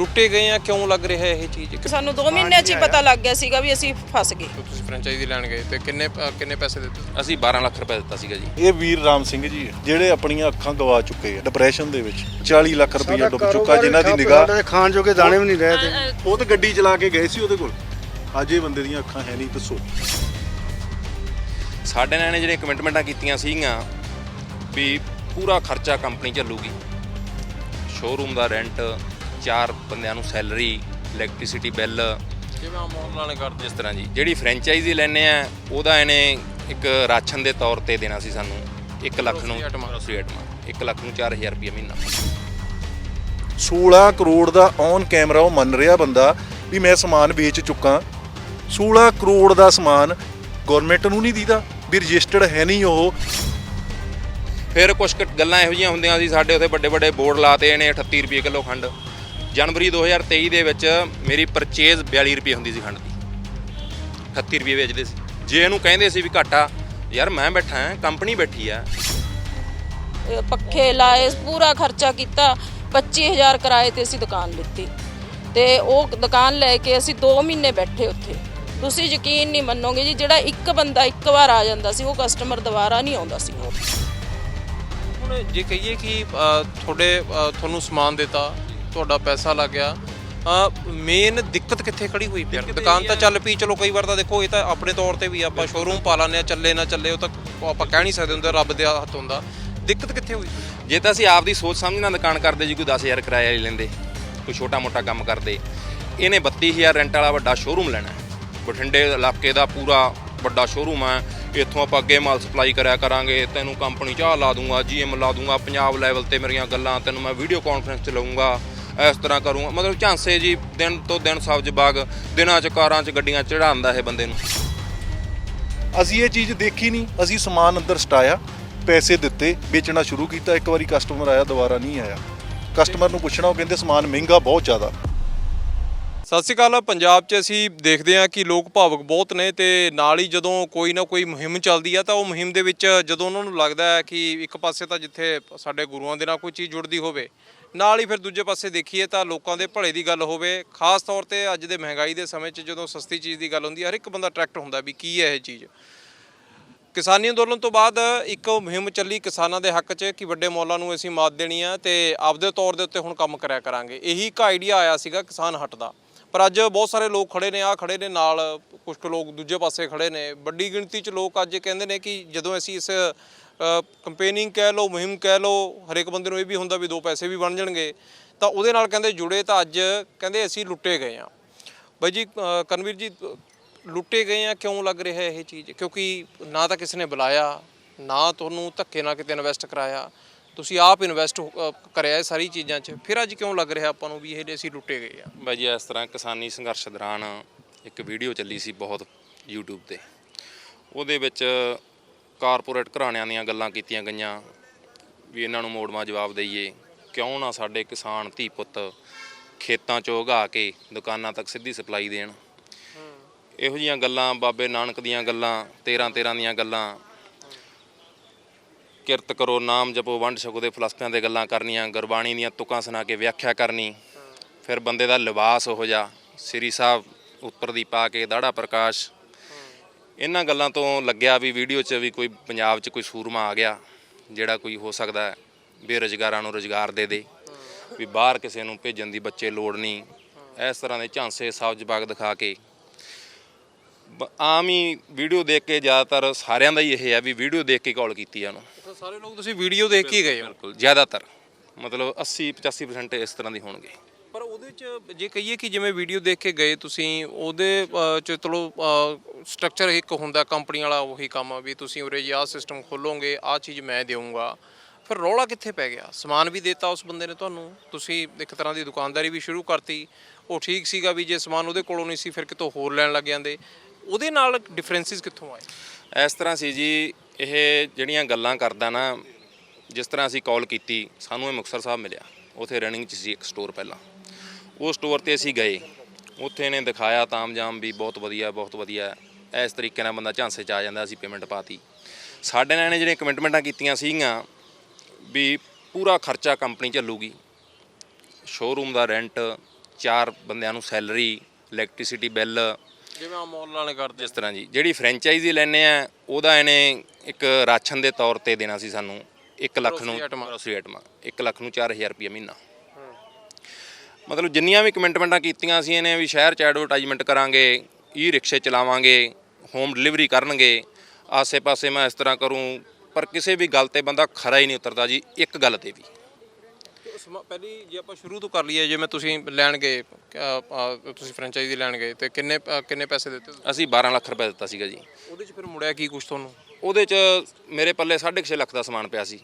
ਟੁੱਟੇ ਗਏ ਆ ਕਿਉਂ ਲੱਗ ਰਿਹਾ ਇਹ ਚੀਜ਼? ਸਾਨੂੰ 2 ਮਹੀਨੇ 'ਚ ਹੀ ਪਤਾ ਲੱਗ ਗਿਆ ਸੀਗਾ ਵੀ ਅਸੀਂ ਫਸ ਗਏ। ਤੁਸੀਂ ਫਰੈਂਚਾਈਜ਼ੀ ਲੈਣ ਗਏ ਤੇ ਕਿੰਨੇ ਕਿੰਨੇ ਪੈਸੇ ਦਿੱਤੇ? ਅਸੀਂ 12 ਲੱਖ ਰੁਪਏ ਦਿੱਤਾ ਸੀਗਾ ਜੀ। ਇਹ ਵੀਰ ਰਾਮ ਸਿੰਘ ਜੀ ਹੈ, ਜਿਹੜੇ ਆਪਣੀਆਂ ਅੱਖਾਂ ਗਵਾ ਚੁੱਕੇ ਆ ਡਿਪਰੈਸ਼ਨ ਦੇ ਵਿੱਚ। 40 ਲੱਖ ਰੁਪਏ ਡੁੱਬ ਚੁੱਕਾ ਜਿਨ੍ਹਾਂ ਦੀ ਨਿਗਾਹ ਖਾਣ ਜੋਗੇ ਦਾਣੇ ਵੀ ਨਹੀਂ ਰਹੇ ਤੇ। ਉਹ ਤਾਂ ਗੱਡੀ ਚਲਾ ਕੇ ਗਏ ਸੀ ਉਹਦੇ ਕੋਲ। ਅੱਜ ਇਹ ਬੰਦੇ ਦੀਆਂ ਅੱਖਾਂ ਹੈ ਨਹੀਂ ਦੱਸੋ। ਸਾਡੇ ਨਾਲ ਇਹਨੇ ਜਿਹੜੇ ਕਮਿਟਮੈਂਟਾਂ ਕੀਤੀਆਂ ਸੀਗੀਆਂ ਵੀ ਪੂਰਾ ਖਰਚਾ ਕੰਪਨੀ ਚੱਲੂਗੀ। ਸ਼ੋਰੂਮ ਦਾ ਰੈਂਟ ਚਾਰ ਬੰਦਿਆਂ ਨੂੰ ਸੈਲਰੀ ਇਲੈਕਟ੍ਰਿਸਿਟੀ ਬਿੱਲ ਜਿਵੇਂ ਆਮ ਮਾਡਲਾਂ ਨੇ ਕਰਦੇ ਜਿਸ ਤਰ੍ਹਾਂ ਜੀ। ਜਿਹੜੀ ਫਰੈਂਚਾਈਜ਼ੀ ਲੈਣੇ ਆ ਉਹਦਾ ਇਹਨੇ ਇੱਕ ਰਾਸ਼ਨ ਦੇ ਤੌਰ ਤੇ ਦੇਣਾ ਸੀ ਸਾਨੂੰ। 1 ਲੱਖ ਨੂੰ Grocery ਆਈਟਮਾਂ। grocery ਆਈਟਮਾਂ 1 ਲੱਖ ਨੂੰ 4000 ਰੁਪਏ ਮਹੀਨਾ। 16 ਕਰੋੜ ਦਾ ਔਨ ਕੈਮਰਾ ਉਹ ਮੰਨ ਰਿਹਾ ਬੰਦਾ ਵੀ ਮੈਂ ਸਮਾਨ ਵੇਚ ਚੁੱਕਾ। 16 ਕਰੋੜ ਦਾ ਸਮਾਨ ਗਵਰਨਮੈਂਟ ਨੂੰ ਨਹੀਂ ਦੀਦਾ ਵੀ ਰਜਿਸਟਰਡ ਹੈ ਨਹੀਂ ਉਹ। ਫਿਰ ਕੁਝ ਗੱਲਾਂ ਇਹੋ ਜਿਹੀਆਂ ਹੁੰਦੀਆਂ ਸੀ ਸਾਡੇ ਉੱਥੇ ਵੱਡੇ ਵੱਡੇ ਬੋਰਡ ਲਾਤੇ ਇਹਨੇ 38 ਰੁਪਏ ਕਿਲੋ ਖੰਡ। ਜਨਵਰੀ 2023 ਦੇ ਵਿੱਚ ਮੇਰੀ ਪਰਚੇਜ਼ 42 ਰੁਪਏ ਹੁੰਦੀ ਸੀ ਖੰਡ ਦੀ। 38 ਰੁਪਏ ਵੇਚਦੇ ਸੀ। ਜੇ ਇਹਨੂੰ ਕਹਿੰਦੇ ਸੀ ਵੀ ਘਾਟਾ ਯਾਰ ਮੈਂ ਬੈਠਾ ਹਾਂ ਕੰਪਨੀ ਬੈਠੀ ਆ। ਪੱਖੇ ਲਾਏ ਪੂਰਾ ਖਰਚਾ ਕੀਤਾ 25000 ਕਿਰਾਏ ਤੇ ਅਸੀਂ ਦੁਕਾਨ ਲਿੱਤੀ। ਤੇ ਉਹ ਦੁਕਾਨ ਲੈ ਕੇ ਅਸੀਂ 2 ਮਹੀਨੇ ਬੈਠੇ ਉੱਥੇ। ਤੁਸੀਂ ਯਕੀਨ ਨਹੀਂ ਮੰਨੋਗੇ ਜੀ ਜਿਹੜਾ ਇੱਕ ਬੰਦਾ ਇੱਕ ਵਾਰ ਆ ਜਾਂਦਾ ਸੀ ਉਹ ਕਸਟਮਰ ਦੁਬਾਰਾ ਨਹੀਂ ਆਉਂਦਾ ਸੀ। ਹੁਣ ਜੇ ਕਹੀਏ ਕਿ ਤੁਹਾਡੇ ਤੁਹਾਨੂੰ ਸਮਾਨ ਦਿੱਤਾ ਤੁਹਾਡਾ ਪੈਸਾ ਲੱਗ ਗਿਆ। ਮੇਨ ਦਿੱਕਤ ਕਿੱਥੇ ਖੜੀ ਹੋਈ ਪਈ ਆ? ਦੁਕਾਨ ਤਾਂ ਚੱਲ ਪਈ ਚਲੋ ਕਈ ਵਾਰ ਤਾਂ ਦੇਖੋ ਇਹ ਤਾਂ ਆਪਣੇ ਤੌਰ ਤੇ ਵੀ ਆਪਾਂ ਸ਼ੋਰੂਮ ਪਾ ਲਾਂਦੇ ਆ ਚੱਲੇ ਨਾ ਚੱਲੇ ਉਹ ਤਾਂ ਆਪਾਂ ਕਹਿ ਨਹੀਂ ਸਕਦੇ ਹੁੰਦੇ ਰੱਬ ਦੇ ਹੱਥ ਹੁੰਦਾ। ਦਿੱਕਤ ਕਿੱਥੇ ਹੋਈ? ਜੇ ਤਾਂ ਅਸੀਂ ਆਪ ਦੀ ਸੋਚ ਸਮਝ ਨਾਲ ਦੁਕਾਨ ਕਰਦੇ ਜੀ ਕੋਈ 10000 ਕਿਰਾਇਆ ਲੈ ਲੈਂਦੇ ਕੋਈ ਛੋਟਾ ਮੋਟਾ ਕੰਮ ਕਰਦੇ ਇਹਨੇ 32000 ਰੈਂਟ ਵਾਲਾ ਵੱਡਾ ਸ਼ੋਰੂਮ ਲੈਣਾ। ਬਠਿੰਡੇ ਇਲਾਕੇ ਦਾ ਪੂਰਾ ਵੱਡਾ ਸ਼ੋਰੂਮ ਹੈ। ਇੱਥੋਂ ਆਪਾਂ ਅੱਗੇ ਮਾਲ ਸਪਲਾਈ ਕਰਿਆ ਕਰਾਂਗੇ ਤੈਨੂੰ ਕੰਪਨੀ ਚਾਹ ਲਾ ਦੂੰਗਾ ਜੀਐਮ ਲਾ ਦੂੰਗਾ ਪੰਜਾਬ ਲੈਵਲ ਤੇ ਮੇਰੀਆਂ ਗੱਲਾਂ ਤੈਨੂੰ ਮੈਂ ਵੀਡੀਓ ਕਾਨਫਰੰਸ ਚ ਲਵਾਂਗਾ ਇਸ ਤਰ੍ਹਾਂ ਕਰੂੰਗਾ ਮਤਲਬ ਝਾਂਸੇ ਜੀ ਦਿਨ ਤੋਂ ਦਿਨ ਸਬਜ਼ ਬਾਗ ਦਿਨਾਂ ਚ ਕਾਰਾਂ ਚ ਗੱਡੀਆਂ ਚੜਾਉਂਦਾ ਇਹ ਬੰਦੇ ਨੂੰ। ਅਸੀਂ ਇਹ ਚੀਜ਼ ਦੇਖੀ ਨਹੀਂ। ਅਸੀਂ ਸਮਾਨ ਅੰਦਰ ਸਟਾਇਆ ਪੈਸੇ ਦਿੱਤੇ ਵੇਚਣਾ ਸ਼ੁਰੂ ਕੀਤਾ। ਇੱਕ ਵਾਰੀ ਕਸਟਮਰ ਆਇਆ ਦੁਬਾਰਾ ਨਹੀਂ ਆਇਆ। ਕਸਟਮਰ ਨੂੰ ਪੁੱਛਣਾ ਉਹ ਕਹਿੰਦੇ ਸਮਾਨ ਮਹਿੰਗਾ ਬਹੁਤ ਜ਼ਿਆਦਾ। ਸਤਿ ਸ਼੍ਰੀ ਅਕਾਲ। ਪੰਜਾਬ 'ਚ ਅਸੀਂ ਦੇਖਦੇ ਹਾਂ ਕਿ ਲੋਕ ਭਾਵੁਕ ਬਹੁਤ ਨੇ ਤੇ ਨਾਲ ਹੀ ਜਦੋਂ ਕੋਈ ਨਾ ਕੋਈ ਮੁਹਿੰਮ ਚੱਲਦੀ ਆ ਤਾਂ ਉਹ ਮੁਹਿੰਮ ਦੇ ਵਿੱਚ ਜਦੋਂ ਉਹਨਾਂ ਨੂੰ ਲੱਗਦਾ ਹੈ ਕਿ ਇੱਕ ਪਾਸੇ ਤਾਂ ਜਿੱਥੇ ਸਾਡੇ ਗੁਰੂਆਂ ਦੇ ਨਾਲ ਕੋਈ ਚੀਜ਼ ਜੁੜਦੀ ਹੋਵੇ ਨਾਲ ਹੀ ਫਿਰ ਦੂਜੇ ਪਾਸੇ ਦੇਖੀਏ ਤਾਂ ਲੋਕਾਂ ਦੇ ਭਲੇ ਦੀ ਗੱਲ ਹੋਵੇ, ਖਾਸ ਤੌਰ ਤੇ ਅੱਜ ਦੇ ਮਹਿੰਗਾਈ ਦੇ ਸਮੇਂ 'ਚ ਜਦੋਂ ਸਸਤੀ ਚੀਜ਼ ਦੀ ਗੱਲ ਹੁੰਦੀ, ਹਰ ਇੱਕ ਬੰਦਾ ਅਟਰੈਕਟ ਹੁੰਦਾ ਵੀ ਕੀ ਹੈ ਇਹ ਚੀਜ਼। ਕਿਸਾਨੀ ਅੰਦੋਲਨ ਤੋਂ ਬਾਅਦ ਇੱਕ ਮੁਹਿੰਮ ਚੱਲੀ ਕਿਸਾਨਾਂ ਦੇ ਹੱਕ 'ਚ ਕਿ ਵੱਡੇ ਮੌਲਾਂ ਨੂੰ ਅਸੀਂ ਮਾਤ ਦੇਣੀ ਆ ਤੇ ਆਪਦੇ ਤੌਰ ਦੇ ਉੱਤੇ ਹੁਣ ਕੰਮ ਕਰਿਆ ਕਰਾਂਗੇ। ਇਹੀ ਇੱਕ ਆਈਡੀਆ ਆਇਆ ਸੀਗਾ ਕਿਸਾਨ ਹੱਟ ਦਾ। ਪਰ ਅੱਜ ਬਹੁਤ ਸਾਰੇ ਲੋਕ ਖੜੇ ਨੇ ਆ ਖੜੇ ਨੇ ਨਾਲ ਕੁਝ ਕੁ ਲੋਕ ਦੂਜੇ ਪਾਸੇ ਖੜੇ ਨੇ। ਵੱਡੀ ਗਿਣਤੀ 'ਚ ਲੋਕ ਅੱਜ ਕਹਿੰਦੇ ਨੇ ਕਿ ਜਦੋਂ ਅਸੀਂ ਇਸ ਕੰਪੇਨਿੰਗ ਕਹਿ ਲਓ ਮੁਹਿੰਮ ਕਹਿ ਲਓ ਹਰੇਕ ਬੰਦੇ ਨੂੰ ਇਹ ਵੀ ਹੁੰਦਾ ਵੀ ਦੋ ਪੈਸੇ ਵੀ ਬਣ ਜਾਣਗੇ। ਤਾਂ ਉਹਦੇ ਨਾਲ ਕਹਿੰਦੇ ਜੁੜੇ ਤਾਂ ਅੱਜ ਕਹਿੰਦੇ ਅਸੀਂ ਲੁੱਟੇ ਗਏ ਆ ਬਾਈ ਜੀ ਅ, ਕਰਨਵੀਰ ਜੀ ਲੁੱਟੇ ਗਏ ਆ ਕਿਉਂ ਲੱਗ ਰਿਹਾ ਇਹ ਚੀਜ਼? ਕਿਉਂਕਿ ਨਾ ਤਾਂ ਕਿਸੇ ਨੇ ਬੁਲਾਇਆ ਨਾ ਤੁਹਾਨੂੰ ਧੱਕੇ ਨਾਲ ਕਿਤੇ ਇਨਵੈਸਟ ਕਰਾਇਆ। ਤੁਸੀਂ ਆਪ ਇਨਵੈਸਟ ਕਰਿਆ ਇਹ ਸਾਰੀ ਚੀਜ਼ਾਂ 'ਚ। ਫਿਰ ਅੱਜ ਕਿਉਂ ਲੱਗ ਰਿਹਾ ਆਪਾਂ ਨੂੰ ਵੀ ਇਹ ਅਸੀਂ ਲੁੱਟੇ ਗਏ ਆ ਬਾਈ ਜੀ ਇਸ ਤਰ੍ਹਾਂ ਕਿਸਾਨੀ ਸੰਘਰਸ਼ ਦੌਰਾਨ ਇੱਕ ਵੀਡੀਓ ਚੱਲੀ ਸੀ ਬਹੁਤ YouTube ਤੇ। ਉਹਦੇ ਵਿੱਚ ਕਾਰਪੋਰੇਟ ਘਰਾਣਿਆਂ ਦੀਆਂ ਗੱਲਾਂ ਕੀਤੀਆਂ ਗਈਆਂ ਵੀ ਇਹਨਾਂ ਨੂੰ ਮੋੜਵਾ ਜਵਾਬ ਦਈਏ। ਕਿਉਂ ਨਾ ਸਾਡੇ ਕਿਸਾਨ ਧੀ ਪੁੱਤ ਖੇਤਾਂ 'ਚੋਂ ਉਗਾ ਕੇ ਦੁਕਾਨਾਂ ਤੱਕ ਸਿੱਧੀ ਸਪਲਾਈ ਦੇਣ। ਇਹੋ ਜੀਆਂ ਗੱਲਾਂ, ਬਾਬੇ ਨਾਨਕ ਦੀਆਂ ਗੱਲਾਂ 13 13 ਦੀਆਂ ਗੱਲਾਂ, ਕਿਰਤ ਕਰੋ, ਨਾਮ ਜਪੋ, ਵੰਡ ਛਕੋ ਦੇ ਫਲਸਫਿਆਂ ਦੇ ਗੱਲਾਂ ਕਰਨੀਆਂ, ਗੁਰਬਾਣੀ ਦੀਆਂ ਤੁਕਾਂ ਸੁਣਾ ਕੇ ਵਿਆਖਿਆ ਕਰਨੀ। ਫਿਰ ਬੰਦੇ ਦਾ ਲਿਬਾਸ ਹੋ ਜਾ ਸ੍ਰੀ ਸਾਹਿਬ ਉੱਪਰ ਦੀ ਪਾ ਕੇ ਦਾੜਾ ਪ੍ਰਕਾਸ਼ ਇਹਨਾਂ ਗੱਲਾਂ ਤੋਂ ਲੱਗਿਆ ਵੀ ਵੀਡੀਓ 'ਚ ਵੀ ਕੋਈ ਪੰਜਾਬ 'ਚ ਕੋਈ ਸੂਰਮਾ ਆ ਗਿਆ ਜਿਹੜਾ ਕੋਈ ਹੋ ਸਕਦਾ ਹੈ ਬੇਰੁਜ਼ਗਾਰਾਂ ਨੂੰ ਰੁਜ਼ਗਾਰ ਦੇ ਦੇ ਵੀ ਬਾਹਰ ਕਿਸੇ ਨੂੰ ਭੇਜਣ ਦੀ ਬੱਚੇ ਲੋੜ ਨਹੀਂ। ਇਸ ਤਰ੍ਹਾਂ ਦੇ ਝਾਂਸੇ ਸਬਜ਼ ਬਾਗ ਦਿਖਾ ਕੇ। ਆਮ ਹੀ ਵੀਡੀਓ ਦੇਖ ਕੇ ਜ਼ਿਆਦਾਤਰ ਸਾਰਿਆਂ ਦਾ ਹੀ ਇਹ ਹੈ ਵੀ ਵੀਡੀਓ ਦੇਖ ਕੇ ਕਾਲ ਕੀਤੀ ਆ ਉਹਨੂੰ। ਸਾਰੇ ਲੋਕ ਤੁਸੀਂ ਵੀਡੀਓ ਦੇਖ ਕੇ ਗਏ ਹੋ। ਬਿਲਕੁਲ ਜ਼ਿਆਦਾਤਰ। ਮਤਲਬ 80 85% ਇਸ ਤਰ੍ਹਾਂ ਦੀ ਹੋਣਗੇ। ਪਰ ਉਹਦੇ ਚ ਜੇ ਕਹੀਏ ਕਿ ਜਿਵੇਂ ਵੀਡੀਓ ਦੇਖ ਕੇ ਗਏ ਤੁਸੀਂ ਉਹਦੇ ਅ, ਚ ਚਲੋ ਸਟਰਕਚਰ ਇੱਕ ਹੁੰਦਾ ਕੰਪਨੀ ਵਾਲਾ ਉਹੀ ਕੰਮ ਆ ਵੀ ਤੁਸੀਂ ਉਰੇ ਜੀ ਆਹ ਸਿਸਟਮ ਖੋਲੋਗੇ ਆਹ ਚੀਜ਼ ਮੈਂ ਦੇਵਾਂਗਾ ਫਿਰ ਰੌਲਾ ਕਿੱਥੇ ਪੈ ਗਿਆ? ਸਮਾਨ ਵੀ ਦਿੱਤਾ ਉਸ ਬੰਦੇ ਨੇ ਤੁਹਾਨੂੰ। ਤੁਸੀਂ ਇੱਕ ਤਰ੍ਹਾਂ ਦੀ ਦੁਕਾਨਦਾਰੀ ਵੀ ਸ਼ੁਰੂ ਕਰਤੀ। ਉਹ ਠੀਕ ਸੀਗਾ ਵੀ ਜੇ ਸਮਾਨ ਉਹਦੇ ਕੋਲੋਂ ਨਹੀਂ ਸੀ ਫਿਰ ਕਿਤੋਂ ਹੋਰ ਲੈਣ ਲੱਗ ਜਾਂਦੇ। ਉਹਦੇ ਨਾਲ ਡਿਫਰੈਂਸਿਸ ਕਿੱਥੋਂ ਆਏ? ਇਸ ਤਰ੍ਹਾਂ ਸੀ ਜੀ ਇਹ ਜਿਹੜੀਆਂ ਗੱਲਾਂ ਕਰਦਾ ਨਾ ਜਿਸ ਤਰ੍ਹਾਂ ਅਸੀਂ ਕਾਲ ਕੀਤੀ ਸਾਨੂੰ ਇਹ ਮੁਕਤਸਰ ਸਾਹਿਬ ਮਿਲਿਆ। ਉਥੇ ਰਨਿੰਗ 'ਚ ਸੀ ਇੱਕ ਸਟੋਰ ਪਹਿਲਾਂ। ਉਹ ਸਟੋਰ ਤੇ ਅਸੀਂ ਗਏ। ਉੱਥੇ ਇਹਨੇ ਦਿਖਾਇਆ ਤਾਮਜਾਮ ਵੀ ਬਹੁਤ ਵਧੀਆ ਬਹੁਤ ਵਧੀਆ। ਇਸ ਤਰੀਕੇ ਨਾਲ ਬੰਦਾ ਝਾਂਸੇ 'ਚ ਆ ਜਾਂਦਾ ਅਸੀਂ ਪੇਮੈਂਟ ਪਾਤੀ। ਸਾਡੇ ਨਾਲ ਇਹਨੇ ਜਿਹੜੀਆਂ ਕਮਿਟਮੈਂਟਾਂ ਕੀਤੀਆਂ ਸੀਗੀਆਂ ਵੀ ਪੂਰਾ ਖਰਚਾ ਕੰਪਨੀ ਚੱਲੂਗੀ। ਸ਼ੋਰੂਮ ਦਾ ਰੈਂਟ ਚਾਰ ਬੰਦਿਆਂ ਨੂੰ ਸੈਲਰੀ ਇਲੈਕਟ੍ਰਿਸਿਟੀ ਬਿੱਲ ਜਿਵੇਂ ਆ ਮੌਲ ਵਾਲੇ ਕਰਦੇ ਜਿਸ ਤਰ੍ਹਾਂ ਜੀ। ਜਿਹੜੀ ਫਰੈਂਚਾਈਜ਼ੀ ਲੈਨੇ ਆ ਉਹਦਾ ਇਹਨੇ ਇੱਕ ਰਾਸ਼ਨ ਦੇ ਤੌਰ ਤੇ ਦੇਣਾ ਸੀ ਸਾਨੂੰ। 1 ਲੱਖ ਨੂੰ। ਗਰੋਸਰੀ ਆਈਟਮਾਂ 1 ਲੱਖ ਨੂੰ 4000 ਰੁਪਏ ਮਹੀਨਾ। ਮਤਲਬ ਜਿੰਨੀਆਂ ਵੀ ਕਮਿਟਮੈਂਟਾਂ ਕੀਤੀਆਂ ਸੀ ਇਹਨੇ ਵੀ ਸ਼ਹਿਰ 'ਚ ਐਡਵਰਟਾਈਜ਼ਮੈਂਟ ਕਰਾਂਗੇ ਈ ਰਿਕਸ਼ੇ ਚਲਾਵਾਂਗੇ ਹੋਮ ਡਿਲੀਵਰੀ ਕਰਨਗੇ ਆਸੇ-ਪਾਸੇ ਮੈਂ ਇਸ ਤਰ੍ਹਾਂ ਕਰੂੰ ਪਰ ਕਿਸੇ ਵੀ ਗੱਲ ਤੇ ਬੰਦਾ ਖਰਾ ਹੀ ਨਹੀਂ ਉਤਰਦਾ ਜੀ ਇੱਕ ਗੱਲ ਤੇ ਵੀ। ਪਹਿਲੀ ਜੇ ਆਪਾਂ ਸ਼ੁਰੂ ਤੋਂ ਕਰ ਲਈਏ ਜਿਵੇਂ ਤੁਸੀਂ ਲੈਣ ਗਏ ਤੁਸੀਂ ਫਰੈਂਚਾਈਜ਼ੀ ਲੈਣ ਗਏ ਤੇ ਕਿੰਨੇ ਕਿੰਨੇ ਪੈਸੇ ਦਿੱਤੇ? ਅਸੀਂ 12 ਲੱਖ ਰੁਪਏ ਦਿੱਤਾ ਸੀਗਾ ਜੀ। ਉਹਦੇ 'ਚ ਫਿਰ ਮੁੜਿਆ ਕੀ ਕੁਛ ਤੁਹਾਨੂੰ? ਉਹਦੇ 'ਚ ਮੇਰੇ ਪੱਲੇ 6.5 ਲੱਖ ਦਾ ਸਮਾਨ ਪਿਆ ਸੀ।